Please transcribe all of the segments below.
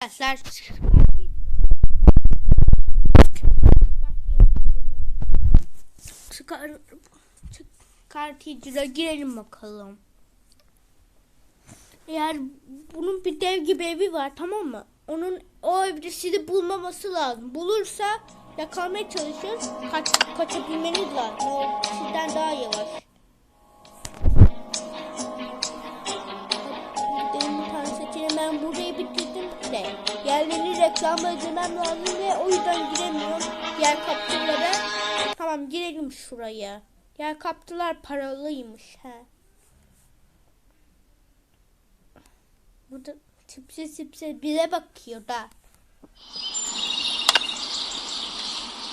Arkadaşlar çıkar çıkartıcıya girelim bakalım. Eğer bunun bir dev gibi evi var tamam mı? Onun o evde sizi bulmaması lazım. Bulursa yakalamaya çalışır. Kaç, kaçabilmeniz lazım. O sizden daha yavaş. De. Yerlerini reklamla ödemem lazım ve o yüzden giremiyorum. Yer kaptılara. Tamam girelim şuraya. Yer kaptılar paralıymış. He. Burada tipsiz tipsiz bile bakıyor da.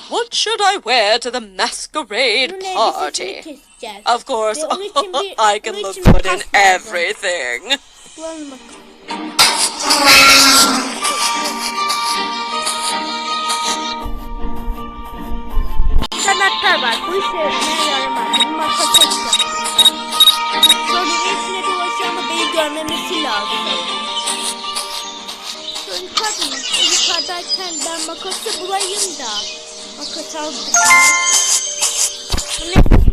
What should I wear to the masquerade Bunun party? Of course, bir- I can look good in everything. Bulalım bakalım. Sanatlar var. Bu işe yaramaz. Benim makas çekeceğim. Sonra içine dolaşıyor ama beni görmemesi lazım. Şöyle yukarıda, yukarıdayken ben makası bulayım da. Makas aldım. Bu ne? Yukarı,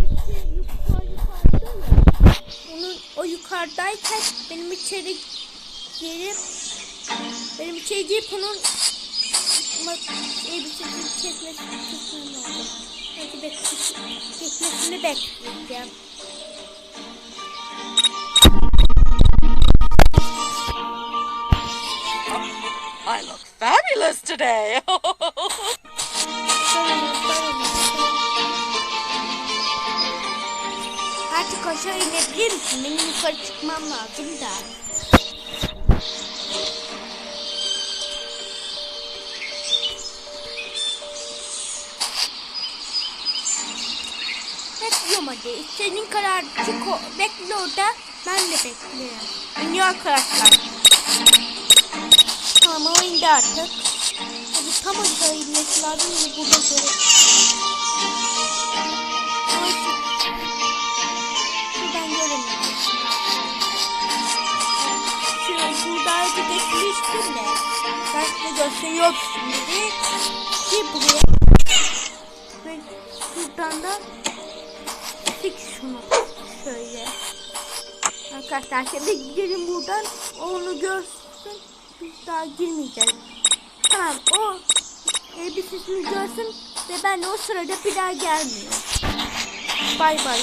yukarıda ya. Onun o yukarıdayken benim içeri girip benim içeri girip onun elbisesini çekmesini çekmem lazım. Hadi bekle, çekmesini bekleyeceğim. I look fabulous today. Artık aşağı inebilir misin? Benim yukarı çıkmam lazım da. Hadi. Senin karar çık o. Bekle orada. Ben de bekliyorum. İniyor arkadaşlar. Tamam o indi artık. Hadi tam aşağı inmesi lazım. Burada bir geçmiştim de. Ben size gösteriyorum şimdi. Ki buraya. Ve şuradan da Tek şunu şöyle. Arkadaşlar şimdi gidelim buradan. Onu görsün. Biz daha girmeyeceğiz. Tamam o elbisesini görsün ve ben de o sırada bir daha gelmiyorum. Bay bay.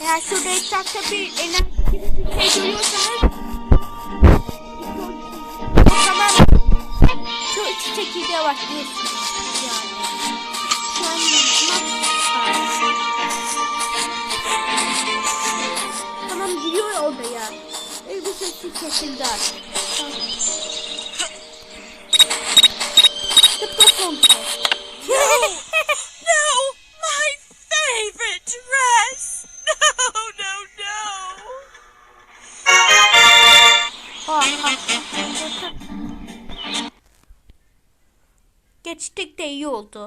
Eğer şurada etrafta bir enerji gibi bir şey görüyorsanız o zaman şu iki şekilde başlıyorsunuz yani. Şu an ha. Geçtik de iyi oldu.